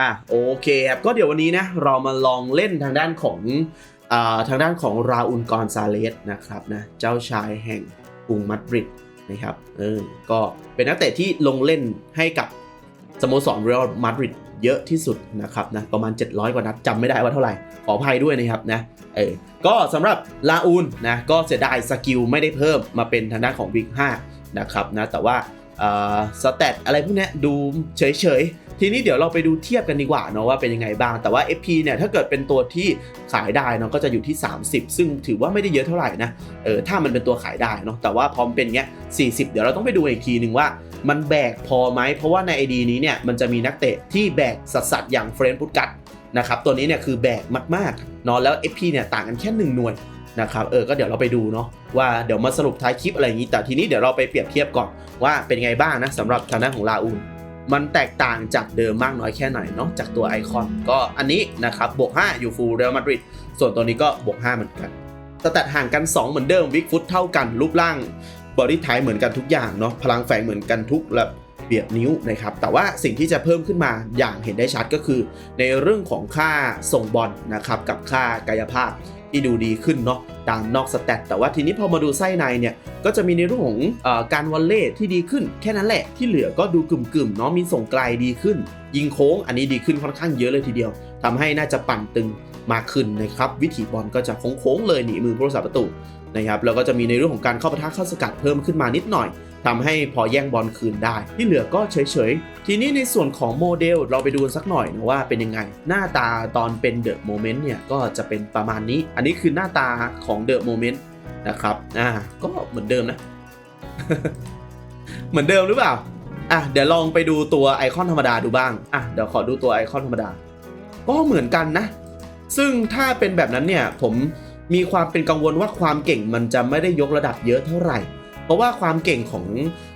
อะโอเคครับก็เดี๋ยววันนี้นะเรามาลองเล่นทางด้านของอ่าทางด้านของราอุลกอนซาเลสนะครับนะเจ้าชายแห่งกรุงมาดริดนะครับเออก็เป็นนักเตะที่ลงเล่นให้กับสโมสรเรอัลมาดริดเยอะที่สุดนะครับนะประมาณ 700 กว่านัดจำไม่ได้ว่าเท่าไหร่ ขออภัยด้วยนะครับนะเออก็สำหรับลาอูนนะก็เสียดายสกิลไม่ได้เพิ่มมาเป็นทางด้านของวิก5นะครับนะแต่ว่า สเตตอะไรพวกนี้ดูเฉยๆ ทีนี้เดี๋ยวเราไปดูเทียบกันดีกว่าเนาะว่าเป็นยังไงบ้าง แต่ว่า FP เนี่ยถ้าเกิดเป็นตัวที่ขายได้เนาะก็จะอยู่ที่ 30 ซึ่งถือว่าไม่ได้เยอะเท่าไหร่นะเออถ้ามันเป็นตัวขายได้เนาะแต่ว่าพร้อมเป็นเงี้ย40 เดี๋ยวเราต้องไปดูอีกทีหนึ่งว่ามันแบกพอไหมเพราะว่าใน ID นี้เนี่ยมันจะมีนักเตะที่แบกสัสๆอย่างเฟรนด์พุตกัตนะครับตัวนี้เนี่ยคือแบกมากๆเนาะแล้ว FP เนี่ยต่างกันแค่ 1 หน่วย นะครับเออก็เดี๋ยวเราไปดูเนาะว่าเดี๋ยวมาสรุปท้ายคลิปอะไรอย่างนี้ แต่ทีนี้เดี๋ยวเราไปเปรียบเทียบก่อนว่าเป็นไงบ้างนะสำหรับทางด้านของลาอูนมันแตกต่างจากเดิมมากน้อยแค่ไหนเนาะจากตัวไอคอนก็อันนี้นะครับบวก 5 อยู่ฟูลเรอัลมาดริดส่วนตัวนี้ก็บวก 5 เหมือนกันสแตทห่างกัน 2 เหมือนเดิมวิกฟุตเท่ากันรูปร่างบอดี้ไทป์เหมือนกันทุกอย่างเนาะพลังแฝงเหมือนกันทุกระเบียบนิ้วนะครับแต่ว่าสิ่งที่จะเพิ่มขึ้นมาอย่างเห็นได้ชัดก็คือ ในเรื่องของค่าส่งบอลนะครับกับค่ากายภาพ ที่ดูดีขึ้นเนาะตามนอกสแตทแต่ว่าทีนี้พอมาดูไส้ในเนี่ยก็จะมีในเรื่องของอการวอลเล่ที่ดีขึ้น แค่นั้นแหละที่เหลือก็ดูกึ่มๆเนาะมีส่งไกลดีขึ้น ยิงโค้งอันนี้ดีขึ้นค่อนข้างเยอะเลยทีเดียวทำให้น่าจะปั่นตึงมากขึ้นนะครับวิถีบอลก็จะโค้งๆเลยหนีมือผู้รักษาประตูนะครับแล้วก็จะมีในเรื่องของการเข้าปะทะเข้าสกัดเพิ่มขึ้นมานิดหน่อย ทำให้พอแย่งบอลคืนได้ ที่เหลือก็เฉยๆ ทีนี้ในส่วนของโมเดลเราไปดูสักหน่อยนะว่าเป็นยังไง หน้าตาตอนเป็นเดอะโมเมนต์เนี่ยก็จะเป็นประมาณนี้ อันนี้คือหน้าตาของเดอะโมเมนต์นะครับอ่าก็เหมือนเดิมนะ เหมือนเดิมหรือเปล่าอะเดี๋ยวลองไปดูตัวไอคอนธรรมดาดูบ้างอะเดี๋ยวขอดูตัวไอคอนธรรมดา ก็เหมือนกันนะ ซึ่งถ้าเป็นแบบนั้นเนี่ยผมมีความเป็นกังวลว่าความเก่งมันจะไม่ได้ยกระดับเยอะเท่าไหร่ เพราะว่าความเก่งของ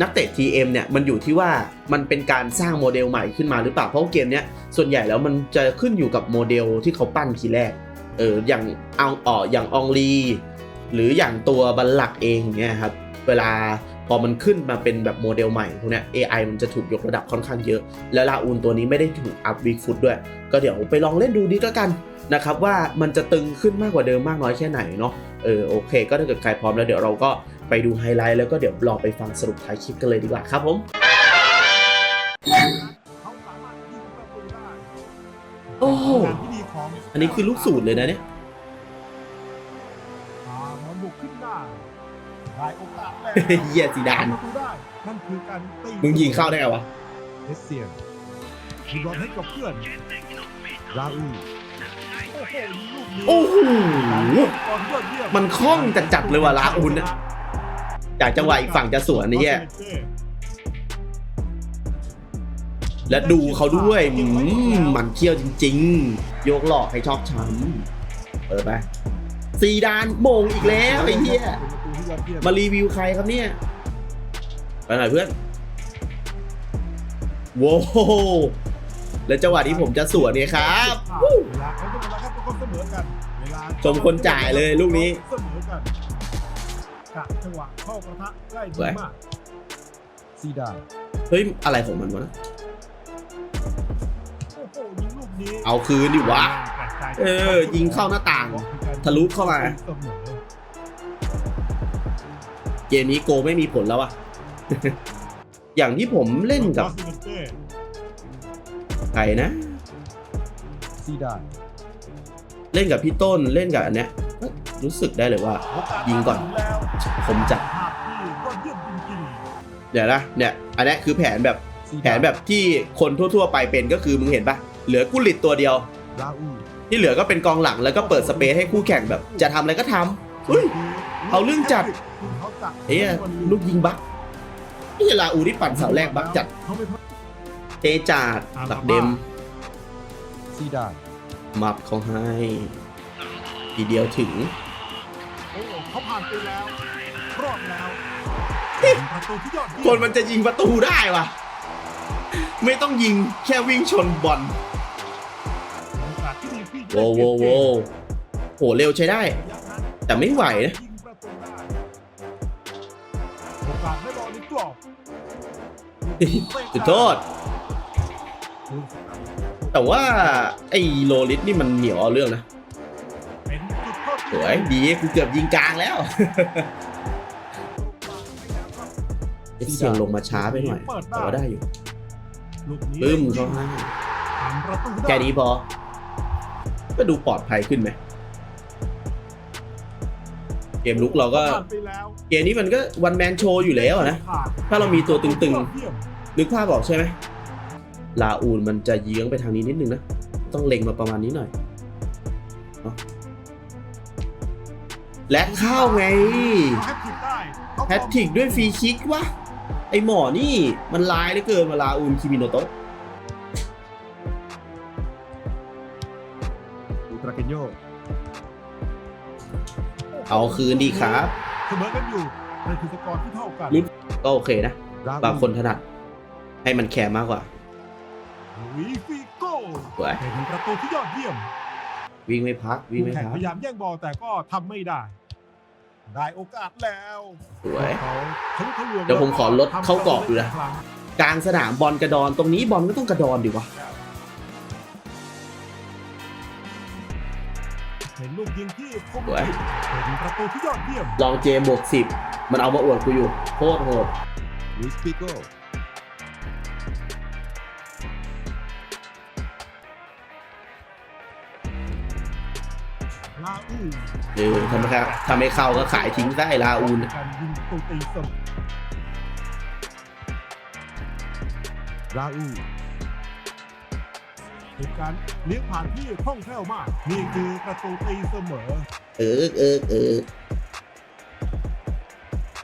นักเตะ TM เนี่ยมันอยู่ที่ว่ามันเป็นการสร้างโมเดลใหม่ขึ้นมาหรือเปล่า เพราะเกมเนี้ยส่วนใหญ่แล้วมันจะขึ้นอยู่กับโมเดลที่เขาปั้นทีแรก เอออย่างเอาอ๋ออย่างอองลีหรืออย่างตัวบัลลักเองเนี่ยครับเวลาพอมันขึ้นมาเป็นแบบโมเดลใหม่พวกเนี้ย AI มันจะถูกยกระดับค่อนข้างเยอะ และลาอูนตัวนี้ไม่ได้ถูกอัพวิกฟุตด้วย ก็เดี๋ยวไปลองเล่นดูดีก็กันนะครับว่ามันจะตึงขึ้นมากกว่าเดิมมากน้อยแค่ไหนเนาะ เออโอเค ก็ถ้าเกิดใครพร้อมแล้วเดี๋ยวเราก็ ไปดูไฮไลท์แล้วก็เดี๋ยวรอไปฟังสรุปท้ายคลิปกันเลยดีกว่าครับผมเขาสามารถยิงประตูได้โอ้โหการที่ดีของอันนี้คือลูกสูตรเลยนะเนี่ยอ่ามันบุกขึ้นได้ได้โอกาสแล้วเหี้ยซีดานประตูได้นั่นคือการตีมึงยิงเข้าได้ไงวะเอสเซียนยิงบอลให้กับเพื่อน ราอูโอ้โหลูกนี้โอ้โหบอลยอดเยี่ยมันคล่องจัดๆเลยว่ะลาอูนนะ จากจังหวะอีกฝั่งจะสวนนี่แย่และดูเขาด้วยอืมมันเที่ยวจริง ๆ โยกหลอกให้ชอบช้ำเปิดไปซีดานโมงอีกแล้วไอ้เหี้ยมารีวิวใครครับเนี่ยไปหน่อยเพื่อนโว้วแล้วจังหวะที่ผมจะสวนเนี่ยครับเวลาเขาจะเวลาครับก็เสมอกันเวลาชมคนจ่ายเลยลูกนี้เสมอ กันกะจังหวะเข้ากระทะได้ดีมากซีดานเฮ้ย อะไรของมันวะนะโอ้โหยิงลูกนี้เอาคืนดิวะ เออ ยิงเข้าหน้าต่าง ทะลุเข้ามาเสมอเกมนี้โกไม่มีผลแล้วอะอย่างที่ผมเล่นกับลาซิเมนเต้ใครนะซีดานเล่นกับพี่ต้นเล่นกับอันเนี้ยรู้สึกได้เลยว่า ยิงก่อนแล้ว ผมจัดภาพที่ยอดเยี่ยมจริงเดี๋ยวนะเนี่ยอันเนี้ยคือแผนแบบๆซีดาแผนแบบที่คนทั่ว ๆ ไปเป็นก็คือมึงเห็นปะเหลือกุลิตตัวเดียวราอูที่เหลือก็เป็นกองหลังแล้วก็เปิดสเปซให้คู่แข่งแบบ จะทำอะไรก็ทำเฮ้ยเอาเรื่องจัดเขาจัดเอ้ยลูกยิงบักนี่ลาอูที่ปั่นเสาแรกบักจัดเขาไม่พลาดเตจาดหลักเดมซีดานมับเขาให้ทีเดียวถึงโอ้โหเขาผ่านไปแล้ว รอดแล้วประตูที่ยอดเยี่ยคนมันจะยิงประตูได้วะไม่ต้องยิงแค่วิ่งชนบอลโอกาสที่ดีที่จะโว้วโว้วโว้วโหเร็วใช้ได้อย่างนั้นแต่ไม่ไหวนะ ยิงประตูได้โอกาสให้บอลในกรอบจุดโทษ แต่ว่าไอ้โลลิสนี่มันเหนียวเอาเรื่องนะเป็นจุดโทษสวยดีกูเกือบยิงกลางแล้ว เอฟเสียงลงมาช้าไปหน่อยแต่ว่าได้อยู่ลูกนี้ปึ้มเขาให้ทำประตูได้แค่นี้พอ ก็ดูปลอดภัยขึ้นไหมเกมลุกเราก็ผ่านไปแล้วเกมนี้มันก็วันแมนโชว์อยู่แล้วอะนะ ถ้าเรามีตัวตึงยอดเยี่ยมนึกภาพออกใช่ไหมลาอูนมันจะเยื้องไปทางนี้นิดนึงนะ ต้องเล็งมาประมาณนี้หน่อยเอาและเข้าไงแฮตทริกได้เขาแฮตทริกด้วยฟรีคิกวะ ไอหมอนี่มันลายเหลือเกินมาลาอูนคิมิโนโตะดูตราเกนโยเอาคืนดีครับเสมอกันอยู่ในคือสกอร์ที่เท่ากันลุ้นก็โอเคนะราอูบางคนถนัด ให้มันแคร์มากกว่าลุยฟิโก้สวยเป็นประตูที่ยอดเยี่ยม วิ่งไม่พัก วิ่งคู่ไม่แข่งพักพยายามแย่งบอลแต่ก็ทำไม่ได้ ได้โอกาสแล้วสวยเขาทะลุทะลวงเดี๋ยวผมขอลดเข้ากรอบดูนะทำสำเร็จอีกครั้งกลางสนามบอลกระดอนตรงนี้บอลก็ต้องกระดอนดิวะ เห็นลูกยิงที่คมสวย เป็นประตูที่ยอดเยี่ยมลองเจมบวกสิบมันเอามาอวดกูอยู่ โคตรโหด ลุยสปิโก้ เออทำไมครับทำไมเข้าก็ขายทิ้งได้ลาอูนการยิงประตูตีเสมอราอูเป็นการเลี้ยงผ่านที่คล่องแคล่วมาก นี่คือประตูตีเสมอ เออเออเออ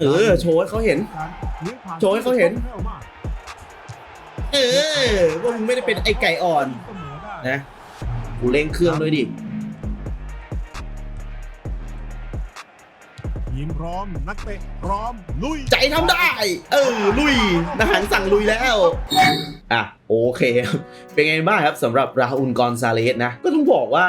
เออ โชว์ให้เขาเห็นการเลี้ยงผ่านโชว์ให้เขาเห็นที่คล่องแคล่วมากเออว่ามึงไม่ได้เป็นไอไก่อ่อนเสมอได้นะกูเร่งเครื่องด้วยดิ ทีมพร้อม นักเตะพร้อม ลุย ใจทำได้ เออ ลุยทหารสั่งลุยแล้ว อะ โอเคครับเป็นไงบ้างครับสำหรับราอุนกอนซาเลสนะ ก็ต้องบอกว่า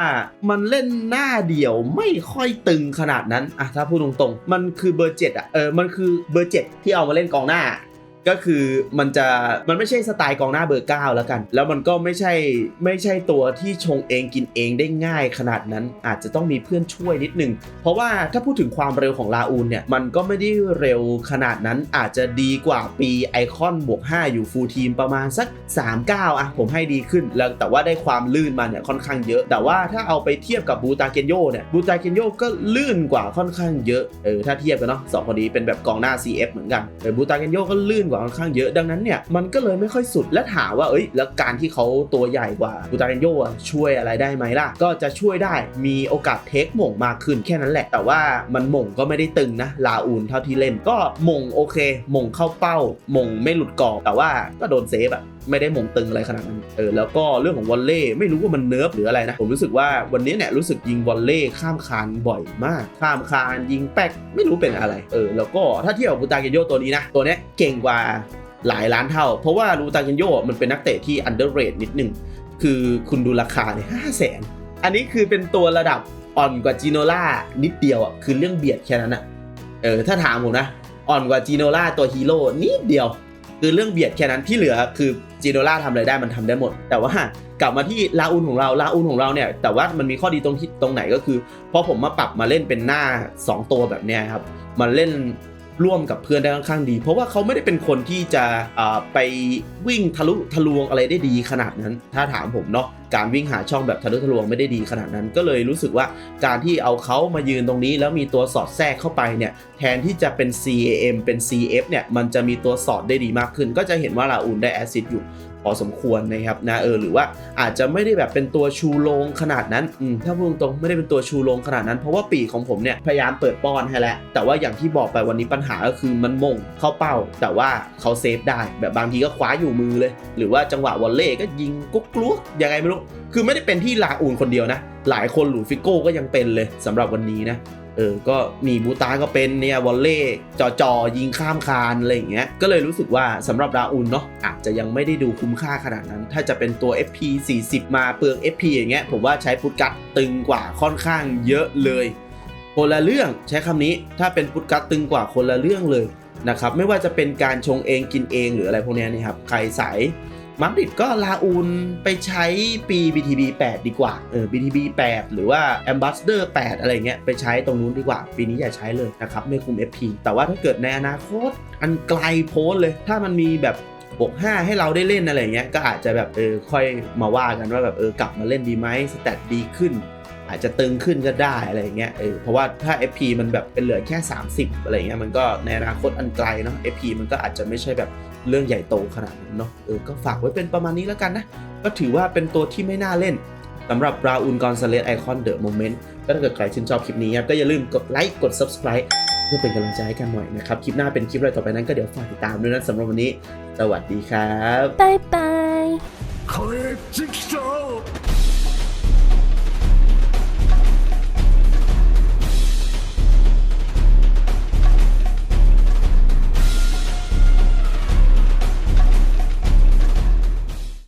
มันเล่นหน้าเดี่ยวไม่ค่อยตึงขนาดนั้น อะ ถ้าพูดตรงๆ มันคือเบอร์เจ็ดอะเออมันคือเบอร์เจ็ดที่เอามาเล่นกองหน้า ก็คือมันจะมันไม่ใช่สไตล์กองหน้าเบอร์9แล้วกัน แล้วมันก็ไม่ใช่ไม่ใช่ตัวที่ชงเองกินเองได้ง่ายขนาดนั้นอาจจะต้องมีเพื่อนช่วยนิดนึง เพราะว่าถ้าพูดถึงความเร็วของลาอูนเนี่ย มันก็ไม่ได้เร็วขนาดนั้นอาจจะดีกว่าปีไอคอนบวก5อยู่ฟูลทีมประมาณสัก 3-9 อะ ผมให้ดีขึ้น แล้วแต่ว่าได้ความลื่นมาเนี่ยค่อนข้างเยอะ แต่ว่าถ้าเอาไปเทียบกับบูตาเกนโยเนี่ยบูตาเกนโยก็ลื่นกว่าค่อนข้างเยอะเออถ้าเทียบกันเนาะสองคนนี้เป็นแบบกองหน้า CF เหมือนกันแต่บูตาเกนโยก็ลื่นกว่าค่อนข้างเยอะดังนั้นเนี่ยมันก็เลยไม่ค่อยสุดและถามว่าเอ้ยแล้วการที่เขาตัวใหญ่กว่าบูตาเกนโยช่วยอะไรได้ไหมล่ะ ก็จะช่วยได้มีโอกาสเทคหม่งมากขึ้นแค่นั้นแหละ แต่ว่ามันหม่งก็ไม่ได้ตึงนะลาอูนเท่าที่เล่นก็หม่งโอเคหม่งเข้าเป้าหม่งไม่หลุดกรอบแต่ว่าก็โดนเซฟอะไม่ได้หมงตึงอะไรขนาดนั้น เออ แล้วก็เรื่องของวอลเล่ไม่รู้ว่ามันเนิร์ฟหรืออะไรนะ ผมรู้สึกว่าวันนี้เนี่ยรู้สึกยิงวอลเล่ข้ามคานบ่อยมาก ข้ามคานยิงแป๊กไม่รู้เป็นอะไร เออ แล้วก็ถ้าเทียบกับบูตาเกนโยตัวนี้นะ ตัวเนี้ย เก่งกว่าหลายล้านเท่า เพราะว่าบูตาเกนโยมันเป็นนักเตะที่อันเดอร์เรทนิดนึง คือคุณดูราคาเนี่ยห้าแสนอันนี้คือเป็นตัวระดับอ่อนกว่าจีโนล่านิดเดียวอะคือเรื่องเบียดแค่นั้นอะเออถ้าถามผมนะ อ่อนกว่าจีโนล่าตัวฮีโร่นิดเดียว คือเรื่องเบียดแค่นั้นที่เหลือคือจีโนล่าทำอะไรได้มันทำได้หมด แต่ว่ากลับมาที่ลาอุนของเราลาอุนของเราเนี่ยแต่ว่ามันมีข้อดีตรงที่ตรงไหนก็คือพอผมมาปรับมาเล่นเป็นหน้า 2 ตัวแบบเนี้ยครับมันเล่น ร่วมกับเพื่อนได้ค่อนข้างดี เพราะว่าเขาไม่ได้เป็นคนที่จะไปวิ่งทะลุทะลวงอะไรได้ดีขนาดนั้น ถ้าถามผมเนาะการวิ่งหาช่องแบบทะลุทะลวงไม่ได้ดีขนาดนั้น ก็เลยรู้สึกว่าการที่เอาเขามายืนตรงนี้ แล้วมีตัวสอดแทรกเข้าไปเนี่ยแทนที่จะเป็น CAM เป็น CF เนี่ยมันจะมีตัวสอดได้ดีมากขึ้น ก็จะเห็นว่าลาอูนได้แอซิดอยู่ อสมควรนะครับนะเออหรือว่าอาจจะไม่ได้แบบเป็นตัวชูโรงขนาดนั้นอืมถ้าพูดตรงๆไม่ได้เป็นตัวชูโรงขนาดนั้น เพราะว่าปีกของผมเนี่ยพยายามเปิดป้อนให้แล้วแต่ว่าอย่างที่บอกไปวันนี้ปัญหาก็คือมันมงเข้าเป้า แต่ว่าเขาเซฟได้แบบบางทีก็คว้าอยู่มือเลย หรือว่าจังหวะวอลเล่ก็ยิงกุ๊กกลุกยังไงไม่รู้คือไม่ได้เป็นที่ลาอูนคนเดียวนะหลายคนหลุยฟิโก้ก็ยังเป็นเลยสำหรับวันนี้นะ เออ ก็มีบูตาก็เป็นเนี่ยวอลเล่จอจอยิงข้ามคานอะไรอย่างเงี้ย ก็เลยรู้สึกว่าสำหรับราอุนเนาะอาจจะยังไม่ได้ดูคุ้มค่าขนาดนั้น ถ้าจะเป็นตัว FP 40 มาเปลือง FP อย่างเงี้ย ผมว่าใช้พุทกัตตึงกว่าค่อนข้างเยอะเลยคนละเรื่องใช้คำนี้ถ้าเป็นพุทกัตตึงกว่าคนละเรื่องเลยนะครับ ไม่ว่าจะเป็นการชงเองกินเองหรืออะไรพวกนี้นี่ครับ ใครสาย มาดริดก็ลาอูนไปใช้ปี BTB 8 ดีกว่า เออ BTB 8 หรือว่า Ambassador 8 อะไรเงี้ย ไปใช้ตรงนู้นดีกว่า ปีนี้อย่าใช้เลยนะครับ ไม่คุม FP แต่ว่าถ้าเกิดในอนาคต อันไกลโพ้นเลย ถ้ามันมีแบบบวก5ให้เราได้เล่นอะไรเงี้ย ก็อาจจะแบบเออค่อยมาว่ากันว่าแบบเออกลับมาเล่นดีไหมสแตทดีขึ้นอาจจะตึงขึ้นก็ได้อะไรเงี้ย เออ เพราะว่าถ้า FP มันแบบเป็นเหลือแค่ 30 อะไรเงี้ย มันก็ในอนาคตอันไกลเนาะ FP มันก็อาจจะไม่ใช่แบบ เรื่องใหญ่โตขนาดนั้นเนาะเออก็ฝากไว้เป็นประมาณนี้แล้วกันนะ ก็ถือว่าเป็นตัวที่ไม่น่าเล่นสำหรับราอูนกอนซาเลสไอคอนเดอะโมเมนต์ก็ถ้าเกิดใครชื่นชอบคลิปนี้ครับก็อย่าลืมกดไลค์กด subscribe เพื่อเป็นกำลังใจให้กันหน่อยนะครับ คลิปหน้าเป็นคลิปอะไรต่อไปนั้นก็เดี๋ยวฝากติดตามด้วยนะสำหรับวันนี้ สวัสดีครับ拜拜。เครปจิ๊กโจว์